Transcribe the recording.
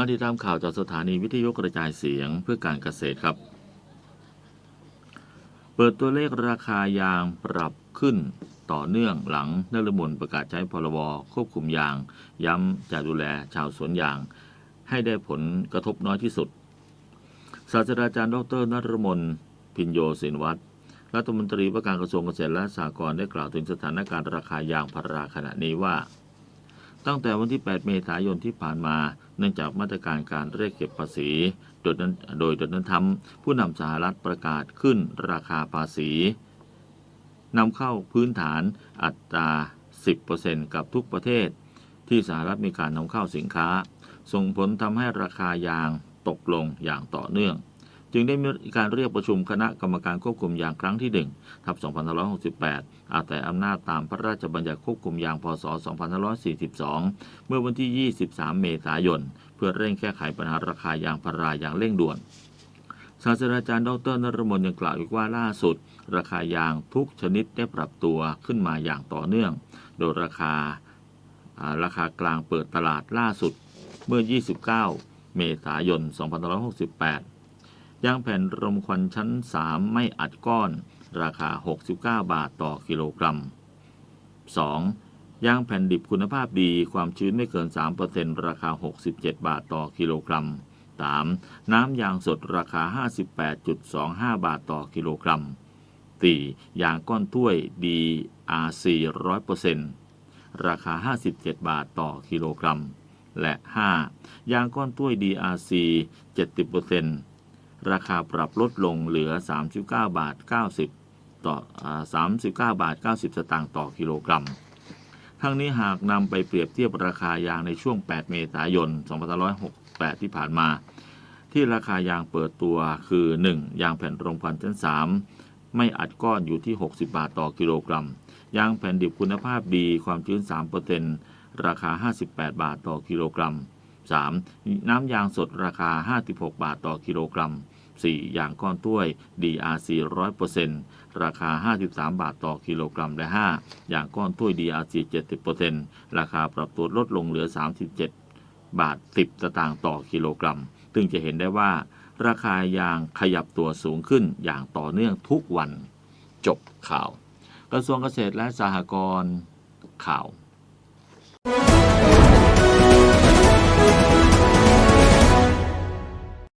มาติดตามข่าวจากสถานีวิทยุกระจายเสียงเพื่อการเกษตรครับ เปิดตัวเลขราคายางปรับขึ้นต่อเนื่องหลังนรมนประกาศใช้พรบควบคุมยาง ย้ำจะดูแลชาวสวนยาง ให้ได้ผลกระทบน้อยที่สุด ศาสตราจารย์ดรนรมนพินโยศินวัตรรัฐมนตรีว่าการกระทรวงเกษตรและสหกรณ์ได้กล่าวถึงสถานการณ์ราคายางพาราขณะนี้ว่า ตั้งแต่วันที่ 8 เมษายนที่ผ่านมา เนื่องจากมาตรการการเรียกเก็บภาษีโดยโดยโดนัลด์ทรัมป์ผู้นำสหรัฐประกาศขึ้นราคาภาษีนำเข้าพื้นฐานอัตรา 10%กับทุกประเทศ ที่สหรัฐมีการนำเข้าสินค้า ส่งผลทำให้ราคายางตกลงอย่างต่อเนื่อง จึงได้มีการเรียกประชุมคณะกรรมการควบคุมยางครั้งที่1ทับ2568 อาศัยอำนาจตามพระราชบัญญัติควบคุมยาง พศ 2542 เมื่อวันที่ 23 เมษายน เพื่อเร่งแก้ไขปัญหาราคายางพาราอย่างเร่งด่วนศาสตราจารย์ดรนรมนยังกล่าวอีกว่าล่าสุด ราคายางทุกชนิดได้ปรับตัวขึ้นมาอย่างต่อเนื่อง โดยราคาอ่าราคากลางเปิดตลาดล่าสุดเมื่อ 29 เมษายน 2568 ยางแผ่นรมควันชั้น 3 ไม่อัดก้อน ราคา 69 บาทต่อกิโลกรัม 2. ยางแผ่นดิบคุณภาพดีความชื้นไม่เกิน 3%ราคา 67 บาทต่อกิโลกรัม 3. น้ำยางสดราคา 58.25 บาทต่อกิโลกรัม 4. ยางก้อนถ้วย DRC 100%ราคา 57 บาทต่อกิโลกรัม และ 5. ยางก้อนถ้วย DRC 70% ราคาปรับลดลงเหลือ 39 บาท 90 ต่อ39 บาท 90 สตางค์ต่อกิโลกรัม ทั้งนี้หากนำไปเปรียบเทียบราคายางในช่วง 8 เมษายน 2568 ที่ผ่านมา ที่ราคายางเปิดตัวคือ 1. ยางแผ่นรองพันชั้น 3 ไม่อัดก้อนอยู่ที่ 60 บาทต่อกิโลกรัม ยางแผ่นดิบคุณภาพดีความชื้น 3%ราคา 58 บาทต่อกิโลกรัม 3. น้ำยางสดราคา 56 บาทต่อกิโลกรัม 4. ยางก้อนถ้วย DRC 100%ราคา 53 บาทต่อกิโลกรัม และ 5. ยางก้อนถ้วย DRC 70%ราคาปรับตัวลดลงเหลือ 37 บาท 10 สตางค์ต่อกิโลกรัม ซึ่งจะเห็นได้ว่า ราคายางขยับตัวสูงขึ้นอย่างต่อเนื่องทุกวัน จบข่าว กระทรวงเกษตรและสหกรณ์ข่าว